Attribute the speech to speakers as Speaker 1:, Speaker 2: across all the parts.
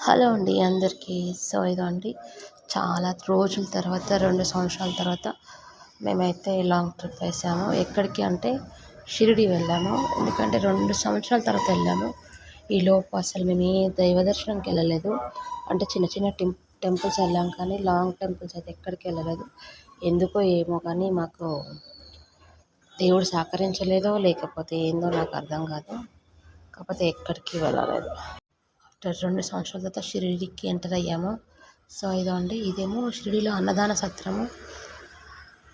Speaker 1: Hello అండి అందరికీ. So ఇదండి. చాలా రోజుల తర్వాత రెండు సంవత్సరాల తర్వాత మేమైతే లాంగ్ ట్రిప్ వేసాము. ఎక్కడికి అంటే షిరిడి వెళ్ళాము. ఎందుకంటే రెండు సంవత్సరాల తర్వాత వెళ్ళాము. ఈలోపు అసలు మేము ఏ దైవ దర్శనంకి వెళ్ళలేదు. అంటే చిన్న చిన్న టెం టెంపుల్స్ వెళ్ళాం కానీ లాంగ్ టెంపుల్స్ అయితే ఎక్కడికి వెళ్ళలేదు. ఎందుకో ఏమో కానీ మాకు దేవుడు సహకరించలేదో లేకపోతే ఏందో నాకు అర్థం కాదు. కాకపోతే ఎక్కడికి వెళ్ళలేదు. రెండు సంవత్సరాల తర్వాత షిరిడికి ఎంటర్ అయ్యాము. సో ఇదో అండి ఇదేమో షిరిడిలో అన్నదాన సత్రము.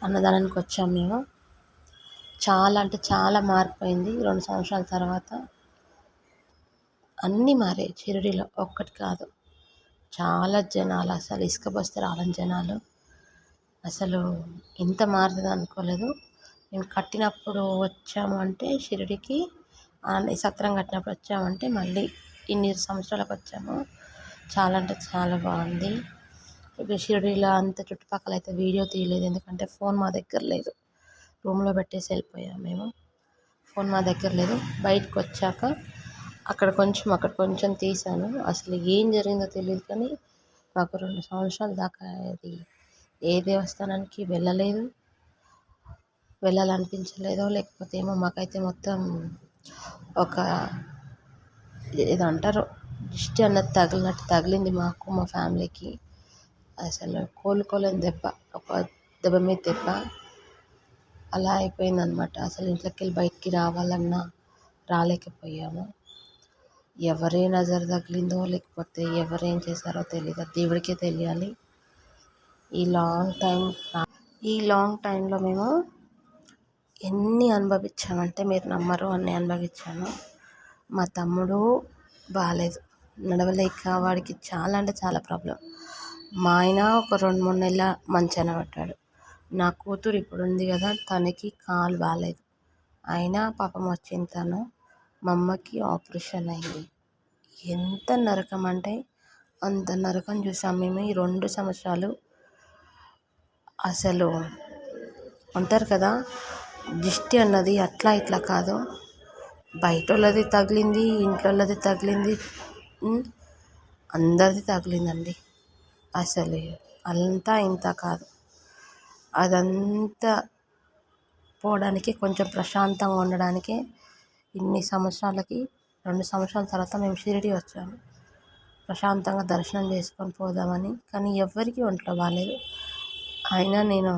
Speaker 1: అన్నదానానికి వచ్చాము మేము. చాలా అంటే చాలా మారిపోయింది. రెండు సంవత్సరాల తర్వాత అన్నీ మారాయి. షిరిడిలో ఒక్కటి కాదు. చాలా జనాలు అసలు ఇసుక బస్తే రాలని జనాలు. అసలు ఇంత మారుతుంది అనుకోలేదు. మేము కట్టినప్పుడు వచ్చాము అంటే షిరిడికి సత్రం కట్టినప్పుడు వచ్చామంటే మళ్ళీ ఇన్ని సంవత్సరాలకు వచ్చాము. చాలా అంటే చాలా బాగుంది. ఇప్పుడు షిరిడీలో అంత చుట్టుపక్కల అయితే వీడియో తీయలేదు. ఎందుకంటే ఫోన్ మా దగ్గర లేదు. రూమ్లో పెట్టేసి వెళ్ళిపోయాము మేము. ఫోన్ మా దగ్గర లేదు. బయటకు వచ్చాక అక్కడ కొంచెం అక్కడ కొంచెం తీశాను. అసలు ఏం జరిగిందో తెలియదు కానీ మాకు రెండు సంవత్సరాల దాకా అది ఏ దేవస్థానానికి వెళ్ళలేదు. వెళ్ళాలనిపించలేదో లేకపోతే ఏమో మాకైతే మొత్తం ఒక ఏదో అంటారు దిష్టి అన్నది తగిలినట్టు తగిలింది మాకు మా ఫ్యామిలీకి. అసలు కోలుకోలేని దెబ్బ ఒక దెబ్బ మీద దెబ్బ. అలా అయిపోయిందనమాట అసలు ఇంట్లోకి వెళ్ళి బయటికి రావాలన్నా రాలేకపోయాము. ఎవరే నజర్ తగిలిందో లేకపోతే ఎవరేం చేశారో తెలియదు దేవుడికే తెలియాలి. ఈ లాంగ్ టైం ఈ లాంగ్ టైంలో మేము ఎన్ని అనుభవించామంటే మీరు నమ్మరు అన్ని అనుభవించాను. మా తమ్ముడు బాగాలేదు నడవలేక వాడికి చాలా అంటే చాలా ప్రాబ్లం. మా ఆయన ఒక రెండు మూడు నెలల మంచాన పడ్డాడు. నా కూతురు ఇప్పుడు ఉంది కదా తనకి కాలు బాగాలేదు అయినా పాపం వచ్చింది తను మా అమ్మకి ఆపరేషన్ అయింది. ఎంత నరకం అంటే అంత నరకం చూసాం మేము ఈ రెండు సంవత్సరాలు. అసలు అంటారు కదా దిష్టి అన్నది అట్లా ఇట్లా కాదు. బయట వాళ్ళది తగిలింది ఇంట్లో వాళ్ళది తగిలింది అందరిది తగిలిందండి. అసలు అంతా ఇంత కాదు. అదంతా పోవడానికి కొంచెం ప్రశాంతంగా ఉండడానికి ఇన్ని సంవత్సరాలకి రెండు సంవత్సరాల తర్వాత మేము షిరిడి వచ్చాము. ప్రశాంతంగా దర్శనం చేసుకొని పోదామని. కానీ ఎవరికి ఒంట్లో బాగాలేదు అయినా నేను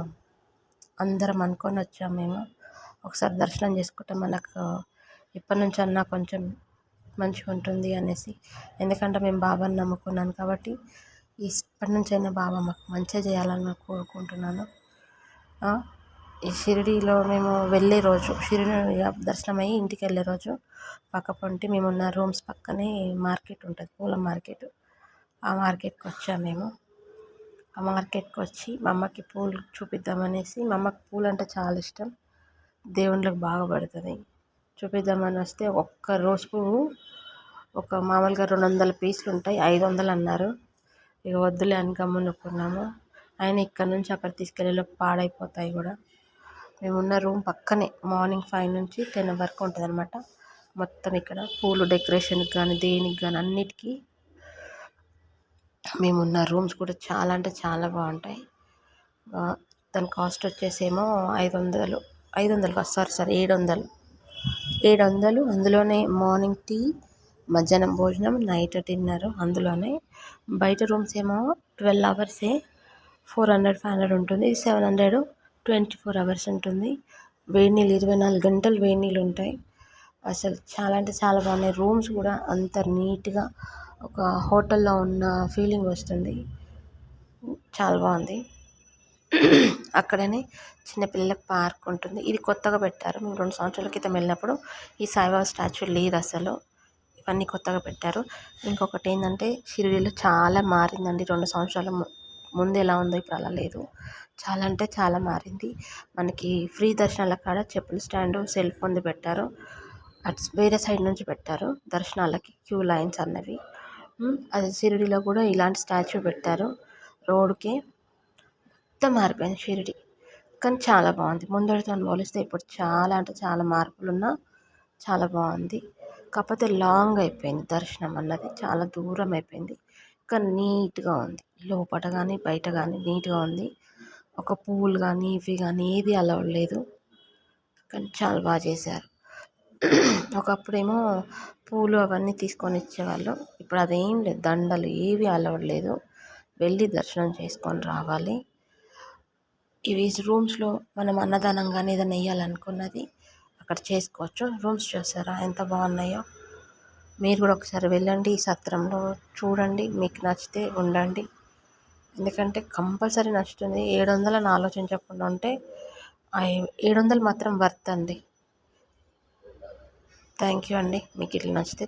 Speaker 1: అందరం అనుకొని వచ్చాము మేము. ఒకసారి దర్శనం చేసుకుంటే మనకు ఎప్పటి నుంచి అన్నా కొంచెం మంచిగా ఉంటుంది అనేసి. ఎందుకంటే మేము బాబాని నమ్ముకున్నాను కాబట్టి ఇప్పటి నుంచి అయినా బాబా మాకు మంచిగా చేయాలని కోరుకుంటున్నాను. ఈ షిరిడీలో మేము వెళ్ళే రోజు షిరిడి దర్శనం అయ్యి ఇంటికి వెళ్ళే రోజు పక్క పొంటి మేము ఉన్న రూమ్స్ పక్కనే మార్కెట్ ఉంటుంది పూల మార్కెట్. ఆ మార్కెట్కి వచ్చాము మేము. ఆ మార్కెట్కి వచ్చి మా అమ్మకి పూలు చూపిద్దామనేసి మా అమ్మకి పూలు అంటే చాలా ఇష్టం. దేవుళ్ళకి బాగా పడుతుంది చూపిద్దామని వస్తే ఒక్క రోజ్ పువ్వు ఒక మామూలుగా రెండు వందల పీసులు ఉంటాయి ఐదు వందలు అన్నారు. ఇక వద్దులే అని గమ్మునుకున్నాము. ఆయన ఇక్కడ నుంచి అక్కడ తీసుకెళ్ళే పాడైపోతాయి కూడా. మేమున్న రూమ్ పక్కనే మార్నింగ్ ఫైవ్ నుంచి టెన్ వరకు ఉంటుంది అనమాట మొత్తం ఇక్కడ పూలు డెకరేషన్కి కానీ దేనికి కానీ అన్నిటికీ మేమున్న రూమ్స్ కూడా చాలా అంటే చాలా బాగుంటాయి. దాని కాస్ట్ వచ్చేసేమో ఐదు వందలు ఐదు వందలు కాదు సారీ సారీ ఏడు వందలు ఏడు వందలు అందులోనే మార్నింగ్ టీ మధ్యాహ్నం భోజనం నైట్ డిన్నర్ అందులోనే. బయట రూమ్స్ ఏమో ట్వెల్వ్ అవర్సే ఫోర్ హండ్రెడ్ ఫైవ్ హండ్రెడ్ ఉంటుంది. Seven hundred twenty four hours ఉంటుంది. వేడి నీళ్ళు ఇరవై నాలుగు గంటలు వేడి నీళ్ళు ఉంటాయి. అసలు చాలా అంటే చాలా బాగున్నాయి. రూమ్స్ కూడా అంత నీట్గా ఒక హోటల్లో ఉన్న ఫీలింగ్ వస్తుంది. చాలా బాగుంది. అక్కడనే చిన్నపిల్లలకు పార్క్ ఉంటుంది. ఇది కొత్తగా పెట్టారు. మేము రెండు సంవత్సరాల క్రితం వెళ్ళినప్పుడు ఈ సాయిబాబా స్టాచ్యూ లేదు అసలు. ఇవన్నీ కొత్తగా పెట్టారు. ఇంకొకటి ఏంటంటే షిరిడీలో చాలా మారిందండి. రెండు సంవత్సరాల ముందు ఎలా ఉందో ఇప్పుడు అలా లేదు. చాలా అంటే చాలా మారింది. మనకి ఫ్రీ దర్శనాల కాడ చెప్పుల స్టాండ్ సెల్ ఫోన్ది పెట్టారు. అటు వేరే సైడ్ నుంచి పెట్టారు. దర్శనాలకి క్యూ లైన్స్ అన్నవి. అది షిరిడీలో కూడా ఇలాంటి స్టాచ్యూ పెట్టారు. రోడ్కి మొత్తం మారిపోయింది షిరిడి. కానీ చాలా బాగుంది. ముందరితో పోలిస్తే ఇప్పుడు చాలా అంటే చాలా మార్పులు ఉన్నా చాలా బాగుంది. కాకపోతే లాంగ్ అయిపోయింది దర్శనం అన్నది. చాలా దూరం అయిపోయింది. కానీ నీట్గా ఉంది. లోపల కానీ బయట కానీ నీట్గా ఉంది. ఒక పూలు కానీ ఇవి కానీ ఏది అలౌడ్ లేదు. కానీ చాలా బాగా చేశారు. ఒకప్పుడేమో పూలు అవన్నీ తీసుకొని ఇచ్చేవాళ్ళు. ఇప్పుడు అదేం లేదు. దండలు ఏవి అలవడలేదు వెళ్ళి దర్శనం చేసుకొని రావాలి. ఇవి రూమ్స్లో మనం అన్నదానం కానీ ఏదైనా వేయాలనుకున్నది అక్కడ చేసుకోవచ్చు. రూమ్స్ చూసారా? ఎంత బాగున్నాయో. మీరు కూడా ఒకసారి వెళ్ళండి ఈ సత్రంలో చూడండి. మీకు నచ్చితే ఉండండి. ఎందుకంటే కంపల్సరీ నచ్చుతుంది. ఏడు వందలని ఆలోచించకుండా ఉంటే ఏడు వందలు మాత్రం వర్త్ అండి. థ్యాంక్ యూ అండి. మీకు ఇట్లా నచ్చితే